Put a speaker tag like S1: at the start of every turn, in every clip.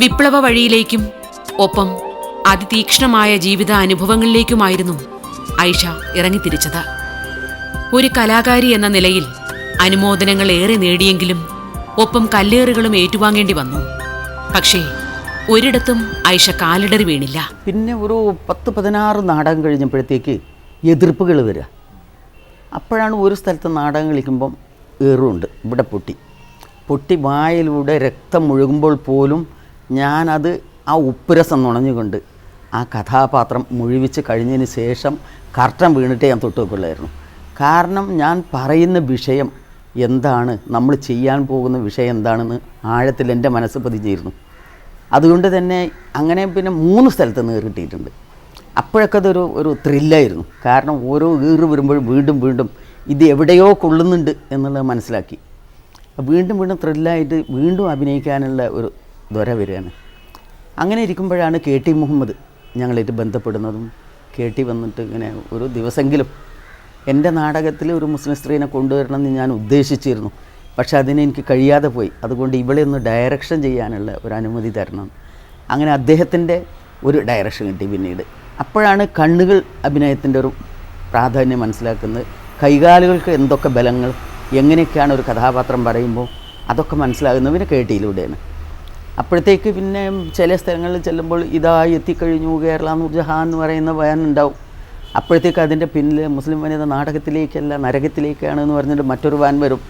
S1: വിപ്ലവ വഴിയിലേക്കും ഒപ്പം അതിതീക്ഷ്ണമായ ജീവിത അനുഭവങ്ങളിലേക്കുമായിരുന്നു ഐഷ ഇറങ്ങിത്തിരിച്ചത്. ഒരു കലാകാരി എന്ന നിലയിൽ അനുമോദനങ്ങൾ ഏറെ നേടിയെങ്കിലും ഒപ്പം കല്ലേറുകളും ഏറ്റുവാങ്ങേണ്ടി വന്നു. പക്ഷേ ഒരിടത്തും ഐഷ കാലിടറി വീണില്ല.
S2: പിന്നെ ഒരു പത്ത് പതിനാറ് നാടകം കഴിഞ്ഞപ്പോഴത്തേക്ക് എതിർപ്പുകൾ വരിക. അപ്പോഴാണ് ഒരു സ്ഥലത്ത് നാടകം കളിക്കുമ്പം ഏറുണ്ട് ഇവിടെ പൊട്ടി. പൊട്ടി വായിലൂടെ രക്തം മുഴുകുമ്പോൾ പോലും ഞാനത് ആ ഉപ്പുരസം നുണഞ്ഞുകൊണ്ട് ആ കഥാപാത്രം മുഴുവിച്ച് കഴിഞ്ഞതിന് ശേഷം കർട്ടൻ വീണിട്ടേ ഞാൻ തൊട്ട് വെക്കുള്ളായിരുന്നു. കാരണം ഞാൻ പറയുന്ന വിഷയം എന്താണ് നമ്മൾ ചെയ്യാൻ പോകുന്ന വിഷയം എന്താണെന്ന് ആഴത്തിൽ എന്റെ മനസ്സ് പതിഞ്ഞിരുന്നു. അതുകൊണ്ട് തന്നെ അങ്ങനെ പിന്നെ മൂന്ന് സ്ഥലത്ത് നിന്ന് കിട്ടിയിട്ടുണ്ട്. അപ്പോഴൊക്കെ അതൊരു ഒരു ത്രില്ലായിരുന്നു കാരണം ഓരോ ഈറ് വരുമ്പോഴും വീണ്ടും വീണ്ടും ഇത് എവിടെയോ കൊള്ളുന്നുണ്ട് എന്നുള്ളത് മനസ്സിലാക്കി. വീണ്ടും വീണ്ടും ത്രില്ലായിട്ട് വീണ്ടും അഭിനയിക്കാനുള്ള ഒരു ദ്വര വരികയാണ്. അങ്ങനെ ഇരിക്കുമ്പോഴാണ് കെ ടി മുഹമ്മദ് ഞങ്ങളായിട്ട് ബന്ധപ്പെടുന്നതും കെ ടി വന്നിട്ട് ഇങ്ങനെ ഒരു ദിവസമെങ്കിലും എന്റെ നാടകത്തിൽ ഒരു മുസ്ലിം സ്ത്രീനെ കൊണ്ടുവരണമെന്ന് ഞാൻ ഉദ്ദേശിച്ചിരുന്നു. പക്ഷേ അതിനെ എനിക്ക് കഴിയാതെ പോയി. അതുകൊണ്ട് ഇവളെ ഒന്ന് ഡയറക്ഷൻ ചെയ്യാനുള്ള ഒരു അനുമതി തരണം. അങ്ങനെ അദ്ദേഹത്തിന്റെ ഒരു ഡയറക്ഷൻ കിട്ടി പിന്നീട്. അപ്പോഴാണ് കണ്ണുകൾ അഭിനയത്തിന്റെ ഒരു പ്രാധാന്യം മനസ്സിലാക്കുന്നത്. കൈകാലുകൾക്ക് എന്തൊക്കെ ബലങ്ങൾ എങ്ങനെയൊക്കെയാണ് ഒരു കഥാപാത്രം പറയുമ്പോൾ അതൊക്കെ മനസ്സിലാകുന്നവർ കേട്ടിയിലൂടെയാണ് അപ്പോഴത്തേക്ക് പിന്നെ ചില സ്ഥലങ്ങളിൽ ചെല്ലുമ്പോൾ ഇതാ എത്തിക്കഴിഞ്ഞു കേരള നൂർജഹാൻ എന്ന് പറയുന്ന വാനുണ്ടാവും അപ്പോഴത്തേക്ക് അതിന്റെ പിന്നിൽ മുസ്ലിം വനിത നാടകത്തിലേക്കല്ല നരകത്തിലേക്കാണ് എന്ന് പറഞ്ഞിട്ട് മറ്റൊരു വാൻ വരും.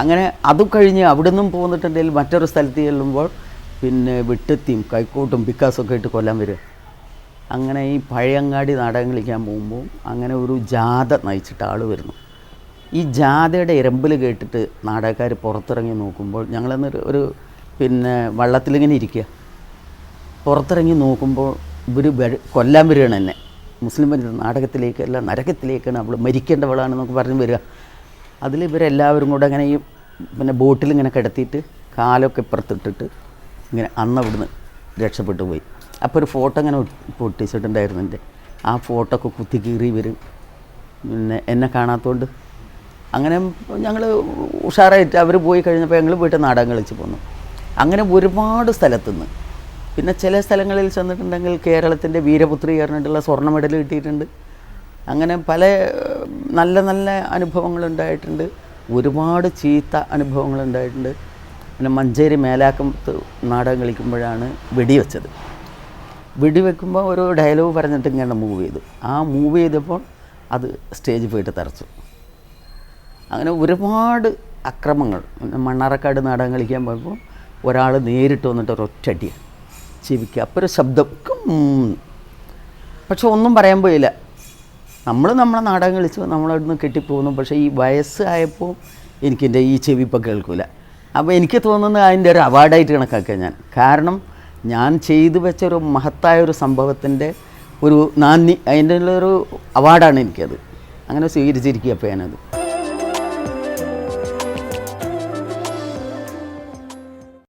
S2: അങ്ങനെ അതും കഴിഞ്ഞ് നിന്നും പോന്നിട്ടുണ്ടെങ്കിൽ മറ്റൊരു സ്ഥലത്ത് ചെല്ലുമ്പോൾ പിന്നെ വെട്ടെത്തിയും കൈക്കോട്ടും പിക്കാസൊക്കെ ഇട്ട് കൊല്ലാൻ വരിക. അങ്ങനെ ഈ പഴയങ്ങാടി നാടകം കളിക്കാൻ പോകുമ്പോൾ അങ്ങനെ ഒരു ജാഥ നയിച്ചിട്ട് ആൾ വരുന്നു. ഈ ജാഥയുടെ ഇരമ്പിൽ കേട്ടിട്ട് നാടകക്കാർ പുറത്തിറങ്ങി നോക്കുമ്പോൾ ഞങ്ങളെന്നൊരു ഒരു പിന്നെ വള്ളത്തിലിങ്ങനെ ഇരിക്കുക. പുറത്തിറങ്ങി നോക്കുമ്പോൾ ഇവർ കൊല്ലാൻ വരികയാണ് എന്നെ. മുസ്ലിം വനിത നാടകത്തിലേക്കല്ല നരകത്തിലേക്കാണ് അവൾ മരിക്കേണ്ടവളാണെന്നൊക്കെ പറഞ്ഞ് വരിക. അതിൽ ഇവരെല്ലാവരും കൂടെ അങ്ങനെ ഈ പിന്നെ ബോട്ടിൽ ഇങ്ങനെ കിടത്തിയിട്ട് കാലൊക്കെ ഇപ്പുറത്തിട്ടിട്ട് ഇങ്ങനെ അന്ന് അവിടുന്ന് രക്ഷപ്പെട്ടു പോയി. അപ്പോൾ ഒരു ഫോട്ടോ അങ്ങനെ പൊട്ടിച്ചിട്ടുണ്ടായിരുന്നു എന്റെ ആ ഫോട്ടോ ഒക്കെ കുത്തി കീറി വരും പിന്നെ എന്നെ കാണാത്തതുകൊണ്ട് അങ്ങനെ ഞങ്ങൾ ഉഷാറായിട്ട് അവർ പോയി കഴിഞ്ഞപ്പോൾ ഞങ്ങൾ പോയിട്ട് നാടകം കളിച്ച് പോന്നു. അങ്ങനെ ഒരുപാട് സ്ഥലത്തുനിന്ന്. പിന്നെ ചില സ്ഥലങ്ങളിൽ ചെന്നിട്ടുണ്ടെങ്കിൽ കേരളത്തിന്റെ വീരപുത്രി പറഞ്ഞിട്ടുള്ള സ്വർണ മെഡൽ കിട്ടിയിട്ടുണ്ട്. അങ്ങനെ പല നല്ല നല്ല അനുഭവങ്ങളുണ്ടായിട്ടുണ്ട് ഒരുപാട് ചീത്ത അനുഭവങ്ങളുണ്ടായിട്ടുണ്ട് പിന്നെ മഞ്ചേരി മേലാക്കത്ത് നാടകം കളിക്കുമ്പോഴാണ് വെടിവെച്ചത്. വെടിവെക്കുമ്പോൾ ഒരു ഡയലോഗ് പറഞ്ഞിട്ട് ഇങ്ങനെ മൂവ് ചെയ്തു. ആ മൂവ് ചെയ്തപ്പോൾ അത് സ്റ്റേജിൽ പോയിട്ട് തറച്ചു. അങ്ങനെ ഒരുപാട് അക്രമങ്ങൾ. മണ്ണാറക്കാട് നാടകം കളിക്കാൻ പോയപ്പോൾ ഒരാൾ നേരിട്ട് വന്നിട്ട് ഒരൊറ്റടി ചെവിക്ക് അപ്പോൾ ഒരു ശബ്ദം. പക്ഷെ ഒന്നും പറയാൻ പോയില്ല. നമ്മൾ നമ്മളെ നാടകം കളിച്ച് നമ്മളവിടുന്ന് കെട്ടിപ്പോകുന്നു. പക്ഷേ ഈ വയസ്സായപ്പോൾ എനിക്കെന്റെ ഈ ചെവി ഇപ്പം കേൾക്കില്ല അപ്പോൾ എനിക്ക് തോന്നുന്നത് അതിന്റെ ഒരു അവാർഡായിട്ട് കണക്കാക്കുക ഞാൻ. കാരണം ഞാൻ ചെയ്തു വെച്ച ഒരു മഹത്തായ ഒരു സംഭവത്തിന്റെ ഒരു നാന്ദി അതിന്റെ ഒരു അവാർഡാണ് എനിക്കത്. അങ്ങനെ സ്വീകരിച്ചിരിക്കുക അപ്പോൾ ഞാനത്.